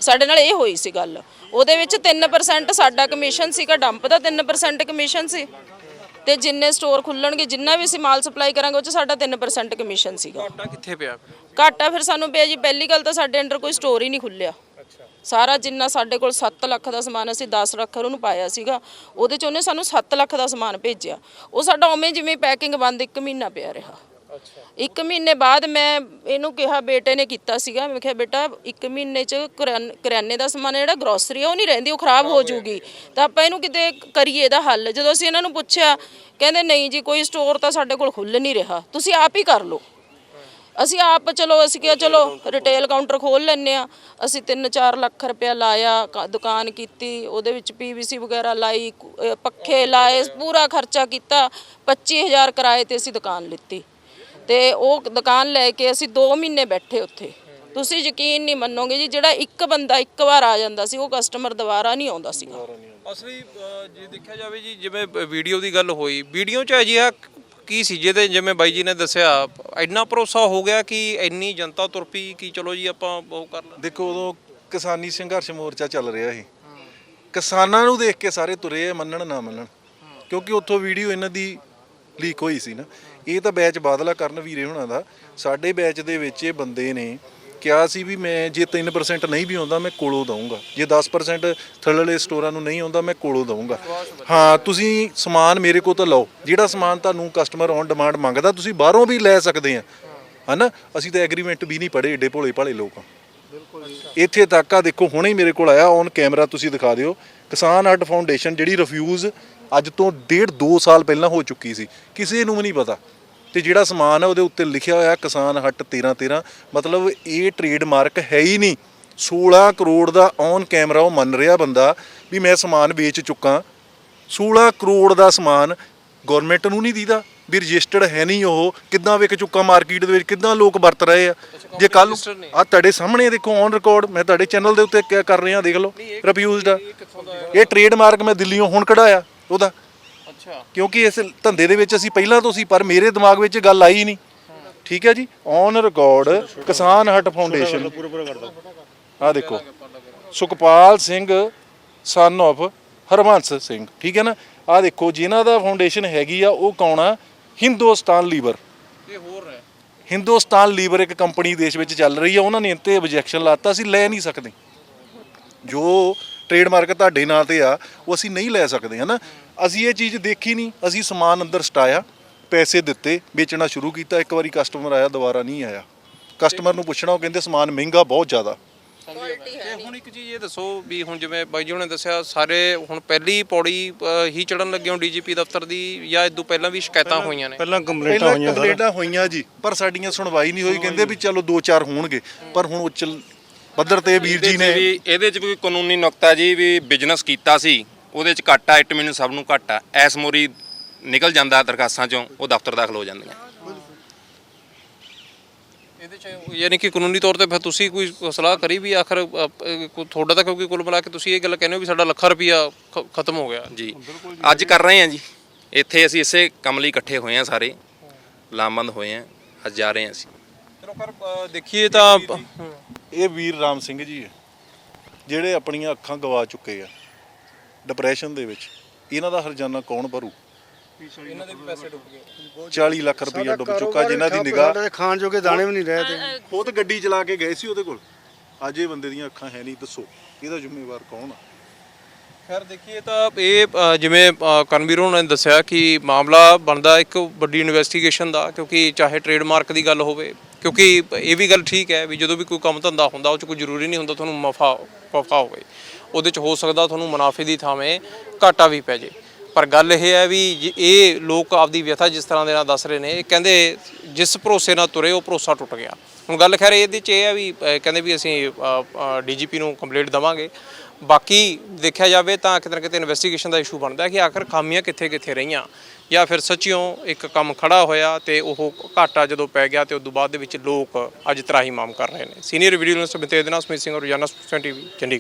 ਸਾਡੇ ਨਾਲ ਇਹ ਹੋਈ ਸੀ ਗੱਲ। ਉਹਦੇ ਵਿੱਚ 3% ਸਾਡਾ ਕਮਿਸ਼ਨ ਸੀਗਾ। ਡੰਪ ਦਾ 3% ਕਮਿਸ਼ਨ ਸੀ। ਤੇ ਜਿੰਨੇ ਸਟੋਰ ਖੁੱਲਣਗੇ ਜਿੰਨਾ ਵੀ ਅਸੀਂ ਮਾਲ ਸਪਲਾਈ ਕਰਾਂਗੇ ਉਹ ਚ ਸਾਡਾ 3% ਕਮਿਸ਼ਨ ਸੀਗਾ। ਘਾਟਾ ਕਿੱਥੇ ਪਿਆ? ਘਾਟਾ ਫਿਰ ਸਾਨੂੰ ਪਿਆ ਜੀ ਪਹਿਲੀ ਗੱਲ ਤਾਂ ਸਾਡੇ ਅੰਡਰ ਕੋਈ ਸਟੋਰ ਹੀ ਨਹੀਂ ਖੁੱਲਿਆ। ਸਾਰਾ ਜਿੰਨਾ ਸਾਡੇ ਕੋਲ 7 ਲੱਖ ਦਾ ਸਮਾਨ ਅਸੀਂ 10 ਲੱਖ ਉਹਨੂੰ ਪਾਇਆ ਸੀਗਾ ਉਹਦੇ ਚ ਉਹਨੇ ਸਾਨੂੰ 7 ਲੱਖ ਦਾ ਸਮਾਨ ਭੇਜਿਆ। ਉਹ ਸਾਡਾ ਉਵੇਂ ਜਿਵੇਂ ਪੈਕਿੰਗ ਬੰਦ 1 ਮਹੀਨਾ ਪਿਆ ਰਿਹਾ। ਇੱਕ ਮਹੀਨੇ ਬਾਅਦ ਮੈਂ ਇਹਨੂੰ ਕਿਹਾ, ਬੇਟੇ ਨੇ ਕੀਤਾ ਸੀਗਾ। ਮੈਂ ਕਿਹਾ, ਬੇਟਾ, ਇੱਕ ਮਹੀਨੇ ਚ ਕਰਿਆਨ- ਕਰਿਆਨੇ ਦਾ ਸਮਾਨ ਹੈ, ਜਿਹੜਾ ਗਰੋਸਰੀ ਆ, ਉਹ ਨਹੀਂ ਰਹਿੰਦੀ, ਉਹ ਖਰਾਬ ਹੋ ਜਾਊਗੀ ਤਾਂ ਆਪਾਂ ਇਹਨੂੰ ਕਿਤੇ ਕਰੀਏ ਇਹਦਾ ਹੱਲ? ਜਦੋਂ ਅਸੀਂ ਇਹਨਾਂ ਨੂੰ ਪੁੱਛਿਆ, ਕਹਿੰਦੇ, ਨਹੀਂ ਜੀ, ਕੋਈ ਸਟੋਰ ਤਾਂ ਸਾਡੇ ਕੋਲ ਖੁੱਲ ਨਹੀਂ ਰਿਹਾ। ਤੁਸੀਂ ਆਪ ਹੀ ਕਰ ਲਓ। ਅਸੀਂ ਆਪ, ਚਲੋ, ਅਸੀਂ ਕਿਹਾ, ਚਲੋ ਰਿਟੇਲ ਕਾਊਂਟਰ ਖੋਲ ਲੈਨੇ ਆ ਅਸੀਂ 3-4 ਲੱਖ ਰੁਪਇਆ ਲਾਇਆ, ਕ- ਦੁਕਾਨ ਕੀਤੀ, ਉਹਦੇ ਵਿੱਚ ਪੀਵੀਸੀ ਵਗੈਰਾ ਲਾਈ, ਕੁ- ਅਹ ਪੱਖੇ ਲਾਏ, ਪੂਰਾ ਖਰਚਾ ਕੀਤਾ। 25000 ਕਿਰਾਏ ਤੇ ਅਸੀਂ ਦੁਕਾਨ ਲਿੱਤੀ। ਤੇ ਉਹ ਦੁਕਾਨ ਲੈ ਕੇ ਅਸੀਂ 2 ਮਹੀਨੇ ਬੈਠੇ ਉੱਥੇ। ਤੁਸੀਂ ਯਕੀਨ ਨਹੀਂ ਮੰਨੋਗੇ ਜੀ ਜਿਹੜਾ ਇੱਕ ਬੰਦਾ ਇੱਕ ਵਾਰ ਆ ਜਾਂਦਾ ਸੀ ਉਹ ਕਸਟਮਰ ਦੁਬਾਰਾ ਨਹੀਂ ਆਉਂਦਾ ਸੀਗਾ। ਅਸਲੀ ਜੇ ਦੇਖਿਆ ਜਾਵੇ ਜੀ ਜਿਵੇਂ ਵੀਡੀਓ ਦੀ ਗੱਲ ਹੋਈ ਵੀਡੀਓ 'ਚ ਅਜਿਹਾ ਕੀ ਸੀ ਜਿਹਦੇ ਜਿਵੇਂ ਬਾਈ ਜੀ ਨੇ ਦੱਸਿਆ ਇੰਨਾ ਭਰੋਸਾ ਹੋ ਗਿਆ ਕਿ ਇੰਨੀ ਜਨਤਾ ਤੁਰ ਪਈ ਕਿ ਚਲੋ ਜੀ ਆਪਾਂ ਉਹ ਕਰ ਲਾਂ ਦੇਖੋ ਉਦੋਂ ਕਿਸਾਨੀ ਸੰਘਰਸ਼ ਮੋਰਚਾ ਚੱਲ ਰਿਹਾ ਸੀ। ਕਿਸਾਨਾਂ ਨੂੰ ਦੇਖ ਕੇ ਸਾਰੇ ਤੁਰੇ ਆ ਮੰਨਣ ਨਾ ਮੰਨਣ। ਕਿਉਂਕਿ ਉੱਥੋਂ ਵੀਡੀਓ ਇਹਨਾਂ ਦੀ ਲੀਕ ਹੋਈ ਸੀ ਨਾ। ਇਹ ਤਾਂ ਬੈਚ ਬਾਦਲਾ ਕਰਨ ਵੀਰੇ ਹੋਣਾ ਦਾ। ਸਾਡੇ ਬੈਚ ਦੇ ਵਿੱਚ ਇਹ ਬੰਦੇ ਨੇ ਕਿਹਾ ਸੀ ਵੀ ਮੈਂ ਜੇ 3% ਨਹੀਂ ਵੀ ਆਉਂਦਾ, ਮੈਂ ਕੋਲੋਂ ਦਊਂਗਾ। ਜੇ 10% ਥੱਲੜੇ ਸਟੋਰਾਂ ਨੂੰ ਨਹੀਂ ਆਉਂਦਾ, ਮੈਂ ਕੋਲੋਂ ਦਊਂਗਾ। ਹਾਂ, ਤੁਸੀਂ ਸਮਾਨ ਮੇਰੇ ਕੋਲ ਤਾਂ ਲਓ। ਜਿਹੜਾ ਸਮਾਨ ਤੁਹਾਨੂੰ ਕਸਟਮਰ ਔਨ ਡਿਮਾਂਡ ਮੰਗਦਾ, ਤੁਸੀਂ ਬਾਹਰੋਂ ਵੀ ਲੈ ਸਕਦੇ ਆ। ਹਨਾ? ਅਸੀਂ ਤਾਂ ਐਗਰੀਮੈਂਟ ਵੀ ਨਹੀਂ ਪੜ੍ਹੇ, ਏਡੇ ਭੋਲੇ ਭਾਲੇ ਲੋਕ ਆ। ਇੱਥੇ ਤੱਕ ਆ, ਦੇਖੋ, ਹੁਣੇ ਹੀ ਮੇਰੇ ਕੋਲ ਆਇਆ ਔਨ ਕੈਮਰਾ ਤੁਸੀਂ ਦਿਖਾ ਦਿਓ। ਕਿਸਾਨ ਹੱਟ ਫਾਊਂਡੇਸ਼ਨ ਜਿਹੜੀ ਰਿਫਿਊਜ਼ ਅੱਜ ਤੋਂ ਡੇਢ 2 ਸਾਲ ਪਹਿਲਾਂ ਹੋ ਚੁੱਕੀ ਸੀ। ਕਿਸੇ ਨੂੰ ਵੀ ਨਹੀਂ ਪਤਾ। ਤੇ ਜਿਹੜਾ ਸਮਾਨ ਹੈ ਉਹਦੇ ਉੱਤੇ ਲਿਖਿਆ ਹੋਇਆ ਕਿਸਾਨ ਹੱਟ 13 13 ਮਤਲਬ ਇਹ ਟ੍ਰੇਡ ਮਾਰਕ ਹੈ ਹੀ ਨਹੀਂ। 16 ਕਰੋੜ ਦਾ ਔਨ ਕੈਮਰਾ ਉਹ ਮੰਨ ਰਿਹਾ ਬੰਦਾ ਵੀ ਮੈਂ ਸਮਾਨ ਵੇਚ ਚੁੱਕਾ। 16 ਕਰੋੜ ਦਾ ਸਮਾਨ ਗਵਰਨਮੈਂਟ ਨੂੰ ਨਹੀਂ ਦੀਦਾ। ਵੀ ਰਜਿਸਟਰਡ ਹੈ ਨਹੀਂ ਉਹ। ਕਿੱਦਾਂ ਵਿਕ ਚੁੱਕਾ ਮਾਰਕੀਟ ਦੇ ਵਿੱਚ? ਕਿੱਦਾਂ ਲੋਕ ਵਰਤ ਰਹੇ ਆ? ਜੇ ਕੱਲ। ਆ ਤੁਹਾਡੇ ਸਾਹਮਣੇ ਦੇਖੋ ਔਨ ਰਿਕਾਰਡ ਮੈਂ ਤੁਹਾਡੇ ਚੈਨਲ ਦੇ ਉੱਤੇ ਕ- ਕਰ ਰਿਹਾ ਦੇਖ ਲਓ। ਰਿਵਿਊਜ਼ਡ ਆ। ਇਹ ਟ੍ਰੇਡਮਾਰਕ ਮੈਂ ਦਿੱਲੀੋਂ ਹੁਣ ਕਢਾਇਆ ਉਹਦਾ। ਅੱਛਾ। ਕਿਉਂਕਿ ਇਸ ਧੰਦੇ ਦੇ ਵਿੱਚ ਅਸੀਂ ਪਹਿਲਾਂ ਤੋਂ ਸੀ ਪਰ ਮੇਰੇ ਦਿਮਾਗ ਵਿੱਚ ਗੱਲ ਆਈ ਨਹੀਂ। ਠੀਕ ਹੈ ਜੀ? ਔਨ ਰਿਕਾਰਡ ਕਿਸਾਨ ਹੱਟ ਫਾਊਂਡੇਸ਼ਨ ਆ ਦੇਖੋ। ਸੁਖਪਾਲ ਸਿੰਘ ਸਨ of ਹਰਵੰਸ ਸਿੰਘ। ਠੀਕ ਹੈ ਨਾ? ਆ ਦੇਖੋ ਜਿਨ੍ਹਾਂ ਦਾ ਫਾਊਂਡੇਸ਼ਨ ਹੈਗੀ ਆ ਉਹ ਕੌਣ ਆ? ਹਿੰਦੁਸਤਾਨ ਲੀਵਰ। ਇਹ ਹੋਰ ਹੈ। ਹਿੰਦੁਸਤਾਨ ਲੀਵਰ ਇੱਕ ਕੰਪਨੀ ਦੇਸ਼ ਵਿੱਚ ਚੱਲ ਰਹੀ ਆ ਉਹਨਾਂ ਨੇ ਇੱਥੇ ਆਬਜੈਕਸ਼ਨ ਲਾਤਾ ਸੀ ਲੈ ਨਹੀਂ ਸਕਦੇ। ਜੋ ਟ੍ਰੇਡਮਾਰਕ ਤੁਹਾਡੇ ਨਾਂ ਤੇ ਆ ਉਹ ਅਸੀਂ ਨਹੀਂ ਲੈ ਸਕਦੇ ਹਨਾ? ਅਸੀਂ ਇਹ ਚੀਜ਼ ਦੇਖੀ ਨਹੀਂ ਅਸੀਂ ਸਮਾਨ ਅੰਦਰ ਸਟਾਇਆ ਪੈਸੇ ਦਿੱਤੇ ਵੇਚਣਾ ਸ਼ੁਰੂ ਕੀਤਾ ਇੱਕ ਵਾਰੀ ਕਸਟਮਰ ਆਇਆ ਦੁਬਾਰਾ ਨਹੀਂ ਆਇਆ। ਕਸਟਮਰ ਨੂੰ ਪੁੱਛਣਾ ਉਹ ਕਹਿੰਦੇ ਸਮਾਨ ਮਹਿੰਗਾ ਬਹੁਤ ਜ਼ਿਆਦਾ। ਤੇ ਹੁਣ ਇੱਕ ਚੀਜ਼ ਇਹ ਦੱਸੋ ਵੀ ਹੁਣ ਜਿਵੇਂ ਬਾਈ ਜੀ ਨੇ ਦੱਸਿਆ ਸਾਰੇ ਹੁਣ ਪਹਿਲੀ ਪੌੜੀ ਅ, ਹੀ ਚੜਨ ਲੱਗੇ ਹੋ ਡੀਜੀਪੀ ਦਫ਼ਤਰ ਦੀ ਜਾਂ ਇਦੋਂ ਪਹਿਲਾਂ ਵੀ ਸ਼ਿਕਾਇਤਾਂ ਹੋਈਆਂ ਨੇ? ਪਹਿਲਾਂ ਕੰਪਲੇਂਟਾਂ ਪਹਿਲਾਂ ਹੋਈਆਂ ਕੰਪਲੇਂਟਾਂ ਹੋਈਆਂ ਜੀ ਪਰ ਸਾਡੀਆਂ ਸੁਣਵਾਈ ਨਹੀਂ ਹੋਈ ਕਹਿੰਦੇ ਵੀ ਚਲੋ ਦੋ ਚਾਰ ਹੋਣਗੇ ਪਰ ਹੁਣ ਉੱਚ ਪੱਧਰ ਤੇ ਵੀਰ ਜੀ ਨੇ ਵੀ ਇਹਦੇ 'ਚ ਵੀ ਕੋਈ ਕਾਨੂੰਨੀ ਨੁਕਤਾ ਜੀ ਵੀ ਬਿਜ਼ਨਸ ਕੀਤਾ ਸੀ ਉਹਦੇ 'ਚ ਘਾਟਾ ਇਟ ਮੀਨ ਸਭ ਨੂੰ ਘਾਟਾ ਐਸ ਮੋਰੀ ਨਿਕਲ ਜਾਂਦਾ ਦਰਖਾਸਤਾਂ 'ਚੋਂ ਉਹ ਦਫ਼ਤਰ ਦਾਖਲ ਹੋ ਜਾਂਦੀਆਂ। ਇਹਦੇ ਚ ਯਾਨੀ ਕਿ ਕਾਨੂੰਨੀ ਤੌਰ ਤੇ ਫਿਰ ਤੁਸੀਂ ਕੋਈ ਸਲਾਹ ਕਰੀ ਵੀ ਆਖਰ ਤੁਹਾਡਾ ਤਾਂ ਕਿਉਂਕਿ ਕੁੱਲ ਮਿਲਾ ਕੇ ਤੁਸੀਂ ਇਹ ਗੱਲ ਕਹਿੰਦੇ ਹੋ ਵੀ ਸਾਡਾ ਲੱਖਾਂ ਰੁਪਇਆ ਖ- ਖਤਮ ਹੋ ਗਿਆ। ਜੀ। ਅੱਜ ਕਰ ਰਹੇ ਹਾਂ ਜੀ। ਇੱਥੇ ਅਸੀਂ ਇਸੇ ਕੰਮ ਲਈ ਇਕੱਠੇ ਹੋਏ ਹਾਂ ਸਾਰੇ। ਲਾਮਬੰਦ ਹੋਏ ਹਾਂ ਅੱਜ ਜਾ ਰਹੇ ਹਾਂ ਅਸੀਂ। ਚਲੋ ਕਰ ਅ, ਦੇਖੀਏ ਤਾਂ ਇਹ ਵੀਰ ਰਾਮ ਸਿੰਘ ਜੀ ਹੈ ਜਿਹੜੇ ਆਪਣੀਆਂ ਅੱਖਾਂ ਗਵਾ ਚੁੱਕੇ ਆ ਡਿਪਰੈਸ਼ਨ ਦੇ ਵਿੱਚ। ਇਹਨਾਂ ਦਾ ਹਰਜਾਨਾ ਕੌਣ ਭਰੂ? ਇਹਨਾਂ ਦੇ ਵੀ ਪੈਸੇ ਡੁੱਬ ਗਏ। 40 ਲੱਖ ਰੁਪਈਆ ਡੁੱਬ ਚੁੱਕਾ ਜਿਨ੍ਹਾਂ ਦੀ ਨਿਗਾਹ ਖਾਣ ਜੋਗੇ ਦਾਣੇ ਵੀ ਨਹੀਂ ਰਹੇ ਤੇ। ਖੁਦ ਗੱਡੀ ਚਲਾ ਕੇ ਗਏ ਸੀ ਉਹਦੇ ਕੋਲ। ਅੱਜ ਇਹ ਬੰਦੇ ਦੀਆਂ ਅੱਖਾਂ ਹੈ ਨਹੀਂ ਦੱਸੋ ਇਹਦਾ ਜ਼ਿੰਮੇਵਾਰ ਕੌਣ ਆ? ਖੈਰ ਦੇਖੀਏ ਤਾਂ ਇਹ ਜਿਵੇਂ ਅ, ਕਰਨਵੀਰ ਹੋਣਾ ਨੇ ਦੱਸਿਆ ਕਿ ਮਾਮਲਾ ਬਣਦਾ ਇੱਕ ਵੱਡੀ ਇਨਵੈਸਟੀਗੇਸ਼ਨ ਦਾ ਕਿਉਂਕਿ ਚਾਹੇ ਟ੍ਰੇਡਮਾਰਕ ਦੀ ਗੱਲ ਹੋਵੇ ਕਿਉਂਕਿ ਇਹ ਵੀ ਗੱਲ ਠੀਕ ਹੈ ਵੀ ਜਦੋਂ ਵੀ ਕੋਈ ਕੰਮ ਧੰਦਾ ਹੁੰਦਾ, ਉਹ ਚ ਕੋਈ ਜ਼ਰੂਰੀ ਨਹੀਂ ਹੁੰਦਾ ਤੁਹਾਨੂੰ ਮਫਾ ਮਫਾ ਹੋਵੇ। ਉਹਦੇ ਚ ਹੋ ਸਕਦਾ ਤੁਹਾਨੂੰ ਮੁਨਾਫੇ ਦੀ ਥਾਵੇਂ ਘਾਟਾ ਵੀ ਪੈ ਜੇ। ਪਰ ਗੱਲ ਇਹ ਹੈ ਵੀ ਜੇ, ਇਹ ਲੋਕ ਆਪਦੀ ਵਿਅਥਾ ਜਿਸ ਤਰ੍ਹਾਂ ਦੇ ਨਾਲ ਦੱਸ ਰਹੇ ਨੇ, ਇਹ ਕਹਿੰਦੇ ਜਿਸ ਭਰੋਸੇ ਨਾਲ ਤੁਰੇ, ਉਹ ਭਰੋਸਾ ਟੁੱਟ ਗਿਆ। ਹੁਣ ਗੱਲ ਖੈਰ ਇਹਦੇ ਚ ਇਹ ਹੈ ਵੀ ਕਹਿੰਦੇ ਵੀ ਅਸੀਂ ਡੀਜੀਪੀ ਨੂੰ ਕੰਪਲੇਂਟ ਦਵਾਂਗੇ। ਬਾਕੀ ਦੇਖਿਆ ਜਾਵੇ ਤਾਂ ਕਿਤੇ ਨਾ ਕਿਤੇ ਇਨਵੈਸਟੀਗੇਸ਼ਨ ਦਾ ਇਸ਼ੂ ਬਣਦਾ ਕਿ ਆਖਰ ਖਾਮੀਆਂ ਕਿੱਥੇ ਕਿੱਥੇ ਰਹੀਆਂ। ਜਾਂ ਫਿਰ ਸੱਚਿਓਂ ਇੱਕ ਕੰਮ ਖੜਾ ਹੋਇਆ ਤੇ ਉਹ ਘਾਟਾ ਜਦੋਂ ਪੈ ਗਿਆ ਤੇ ਉਸ ਤੋਂ ਬਾਅਦ ਦੇ ਵਿੱਚ ਲੋਕ ਅੱਜ ਤਰਾਹੀ ਮਾਮ ਕਰ ਰਹੇ ਨੇ। ਸੀਨੀਅਰ ਵੀਡੀਓ ਜਰਨਲਿਸਟ ਬਿੰਤੇ ਦੇ ਸਮਿਤ ਸਿੰਘ ਔਰ ਰੋਜ਼ਾਨਾ ਸਪੋਕਸਨ ਟੀਵੀ ਚੰਡੀਗੜ੍ਹ।